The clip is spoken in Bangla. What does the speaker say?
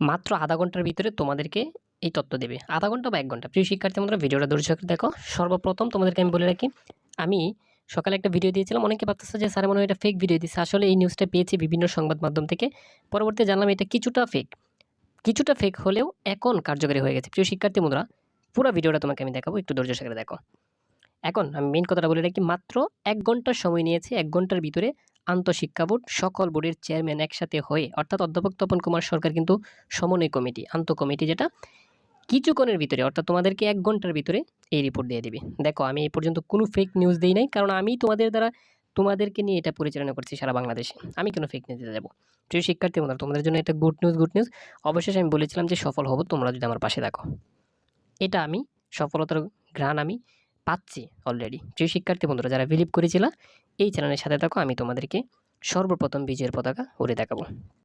মাত্র আধা ঘণ্টার ভিতরে তোমাদেরকে এই তথ্য দেবে। আধা ঘণ্টা বা এক ঘণ্টা। প্রিয় শিক্ষার্থী বন্ধুরা, ভিডিওটা দর্শক দেখো। সর্বপ্রথম তোমাদেরকে আমি বলে রাখি, আমি সকালে একটা ভিডিও দিয়েছিলাম। অনেকে ভাবতেছে যে, স্যার, মনে হয় এটা ফেক ভিডিও দিচ্ছে। আসলে এই নিউজটা পেয়েছি বিভিন্ন সংবাদ মাধ্যম থেকে। পরবর্তী জানলাম এটা কিছুটা ফেক কিছুটা ফেক হলেও এখন কার্যকরী হয়ে গেছে। প্রিয় শিক্ষার্থী বন্ধুরা, পুরো ভিডিওটা তোমাকে আমি দেখাবো। একটু ধৈর্য সহকারে দেখো। এখন আমি মেন কথাটা বলে রাখি, মাত্র এক ঘণ্টার সময় নিয়েছে, এক ঘণ্টার ভিতরে আন্তঃশিক্ষা বোর্ড, সকল বোর্ডের চেয়ারম্যান একসাথে হয়ে, অর্থাৎ অধ্যাপক তপন কুমার সরকার কিন্তু সমন্বয় কমিটি আন্ত কমিটি যেটা, কিছুক্ষণের ভিতরে, অর্থাৎ তোমাদেরকে এক ঘণ্টার ভিতরে এই রিপোর্ট দিয়ে দিবে। দেখো, আমি এই পর্যন্ত কোনো ফেক নিউজ দিই নাই, কারণ আমি তোমাদের দ্বারা, তোমাদেরকে নিয়ে এটা পরিচালনা করছি সারা বাংলাদেশে। আমি কেন ফেক নিউজ দিতে যাব। প্রিয় শিক্ষার্থী বন্ধুরা, তোমাদের জন্য এটা গুড নিউজ গুড নিউজ অবশেষে আমি বলেছিলাম যে সফল হব, তোমরা যদি আমার পাশে দেখো এটা আমি, সফলতার ঘ্রাণ আমি পাচ্ছি অলরেডি প্রিয় শিক্ষার্থী বন্ধুরা, যারা বিলিভ করেছিল, এই চ্যানেলের সাথে থাকো, আমি তোমাদেরকে সর্বপ্রথম বিজয়ের পতাকা উড়ে দেখাবো।